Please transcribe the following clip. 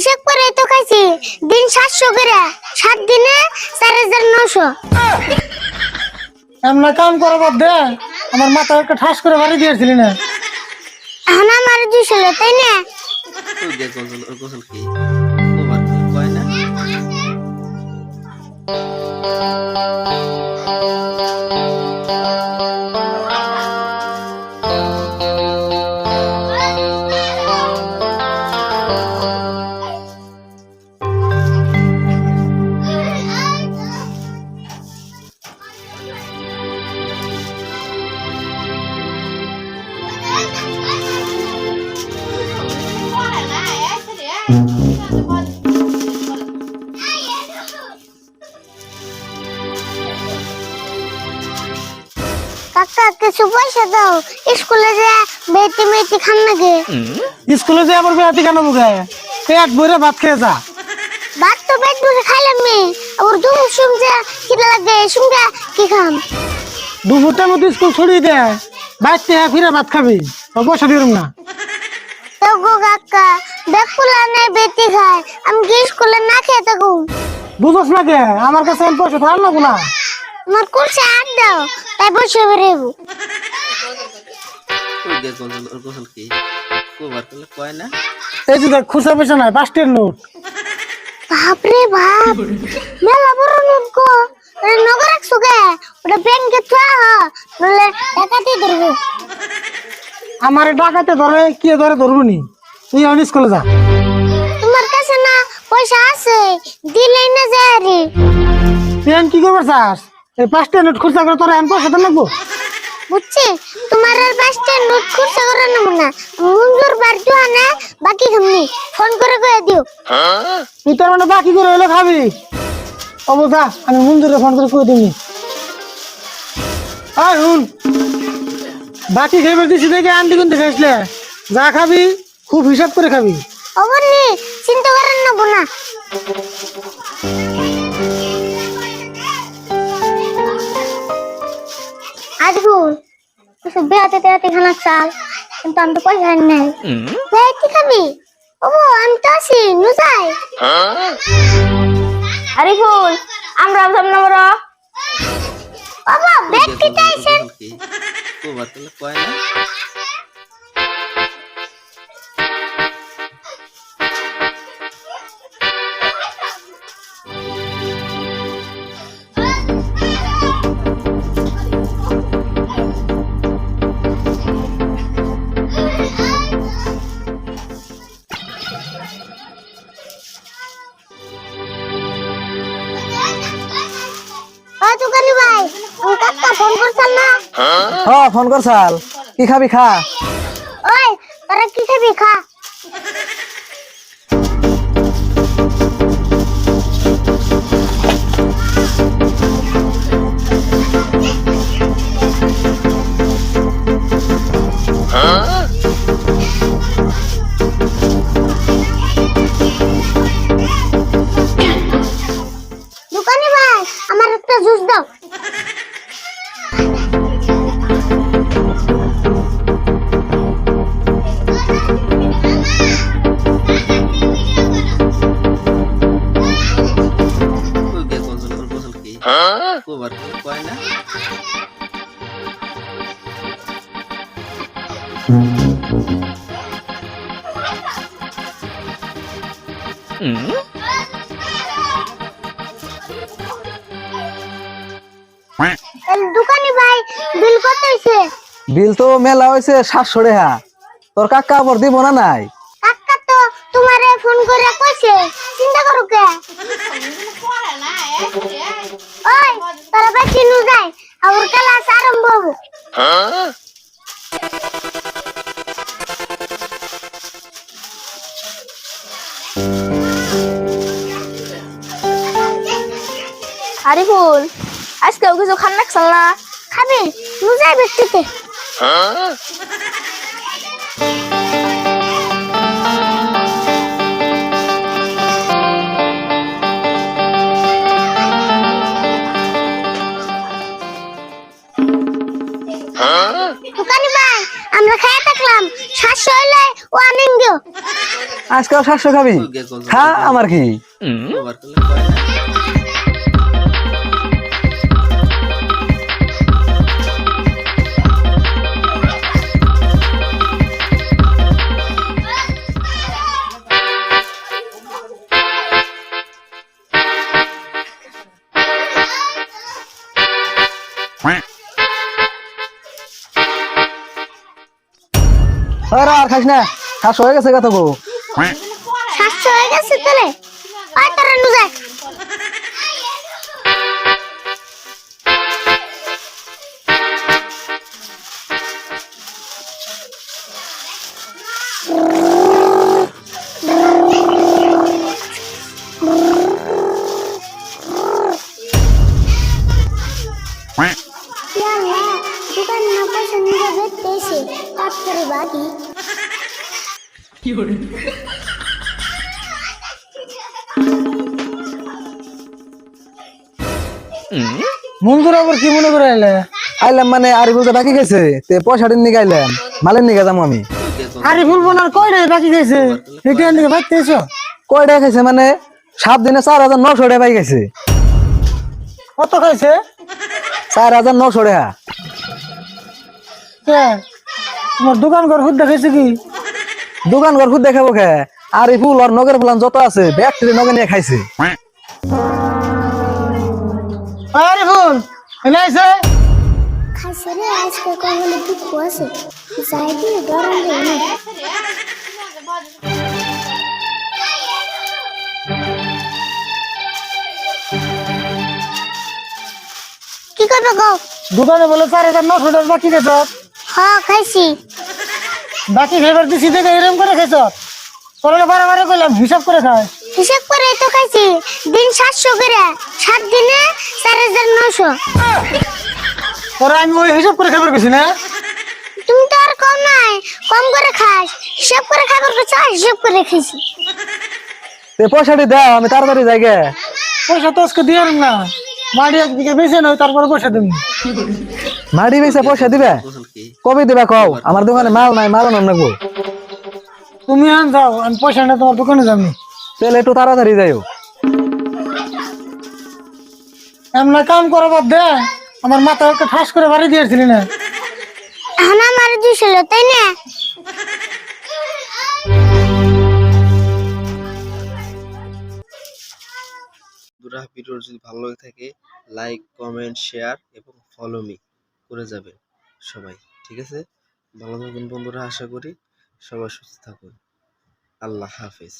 হিসাব করে তো খাইছি। দিন সাতশো করে। সাত দিনে চার হাজার নশো এমন কাম করা বাদ দে। আমার মাথায় একটা ঠাস করে বাড়ি দিয়েছিলি না। এখন আমার দুশো তাই না? কয় না? স্কুলে যে বেটি মেটি খান নাকি? স্কুলে যে আবার বেড়াতে কেন পেট বইরে ভাত খেয়ে যা। ভাত তো পেট ভরে খাইলাম নি। আবার দুপুর শুনছে খিদে লাগে শুনকে কি খাম? স্কুল ছড়িয়ে দে। বাইতে হ্যাঁ ফিরে ভাত খাবি। তো পয়সা দিলাম না। তো গো কাকা বেকুলা নেই বেটি খায়। আমি কি স্কুলে না খেয়ে থাকুম? বুঝোস না কে? আমার কাছে পয়সা থাকল না আমার কুলসে হাত দাও তাই বসে বেরোবো যে গোসল ওর গোসল কি? কয় না? এই যে দেখ খুচরা পয়সা নাই পাঁচটের নোট। বাপরে বাপ মেলা বড় নোট গো। নগর একশো কে? ওটা ব্যাংকে থা নলে টাকাতেই ধরবো। আমার ডাকাতে ধরে কি ধরে ধরবো নি? তুই স্কুলে যা। তোমার কাছে না পয়সা আছে দিলেই না যায় রে। তুই কি করবে চাস? এই পাঁচটা নোট খুচরা করে তোর এখন পয়সা তো লাগবো। বুঝছি? তোমার আর পাঁচটা নোট খুঁজতে করে নেব না। মঞ্জুর বার না বাকি খামনি ফোন করে কয়ে দিও। তুই তোর মানে বাকি করে হলে খাবি। অবো যা আমি মঞ্জুরে ফোন করে কই দিবি আর হুন। বাকি খেয়ে দিছি দেখে আন্টি কিন্তু খাইছিলে যা খাবি খুব হিসাব করে খাবি। অবনি চিন্তা করেন নেব না আজগুল কিছু বেহাতে তেহাতে খানা চাল। কিন্তু আমি তো পয়সা নেই। কি খাবি? ও আমি তো আছি নুসাই আরে ফুল আমরা ভাবলাম না বড়। বাবা ব্যাগ কি চাইছেন কি ওবার কয় না? ফোন করছেন না? হ ফোন করছাল। কি খাবি খা। ওই তোরা কি খাবি খা। দোকানি ভাই আমার একটা জুস দাও। কয় না দোকানি ভাই বিল কত হইছে? বিল তো মেলা হয়েছে সাতশো টাকা। তোর কাকা আবার দিব না নাই? কাকা তো তোমারে ফোন করে কইছে চিন্তা করো কে? আরে ফুল আজকেও কিছু খান রাখছাল না খাবি? নু যাই ব্যক্তিতে আমরা খেয়ে থাকলাম। হইলে ও আজকাল সাতশো খাবি? খা আমার কি? আরে আর খাস না। সাতশো হয়ে গেছে কত গো সাতশো হয়ে গেছে তাহলে। আর তারা নু মঞ্জুর আবার কি মনে করে এলে আইলাম মানে আরি বলতে বাকি গেছে তে পয়সাটা নিয়ে গাইলাম মালের নিয়ে আমি। বোনার কয়টা বাকি গেছে? হেঁটে দিকে ভাবতে এসো কয় টাকা খাইছে মানে সাত দিনে চার হাজার নশো টাকা পাই গেছে। কত খাইছে? চার হাজার নশো টাকা। কে তোমার দোকান ঘর খুদ দেখাইছে কি? দোকান ঘর খুব দেখাবো খে আর এই ফুল আর নগের ফুলান যত আছে ব্যাগটি নগে নিয়ে খাইছে। আরে ফুল এনে আইছে? খাইছে রে আজকে কখনো দুঃখ আছে? যাই দিয়ে গরম দেবে না কি করবে গো? দোকানে বলে চার হাজার নশো টাকা বাকি গেছ হ্যাঁ খাইছি। বাকি খাইবার দিছি দেখে এরম করে খাইছ। করলে বারে বারে করলাম হিসাব করে খায় হিসাব করে তো খাইছি। দিন সাতশো করে সাত দিনে চার হাজার নশো তোরা আমি ওই হিসাব করে খাবার গেছি না? তুমি তো আর কম নাই কম করে খাস। হিসাব করে খাবার করছ হিসাব করে খাইছি। তে পয়সাটি দাও আমি তাড়াতাড়ি যাই গে। পয়সা তো আজকে দিয়ে না। মাটি একদিকে বেছে নয় তারপরে পয়সা তুমি মাড়ি বেচে পয়সা দিবে? কবে দিবে কও? আমার দোকানে মাল নাই মাল আনাম নাকবো তুমি আন যাও আমি পয়সা নিয়ে তোমার দোকানে যাবি তাহলে একটু তাড়াতাড়ি যাইও। এমন কাম করা বাদ দে আমার মাথা একটা ঠাস করে বাড়ি দিয়েছিলি না। এখন আমার দিছিল তাই না? বন্ধুরা ভিডিও যদি ভালো লাগে থাকে লাইক কমেন্ট শেয়ার এবং ফলো মি করে যাবেন সবাই। ঠিক আছে? ভালো থাকুন বন্ধুরা আশা করি সবাই সুস্থ থাকুন। আল্লাহ হাফেজ।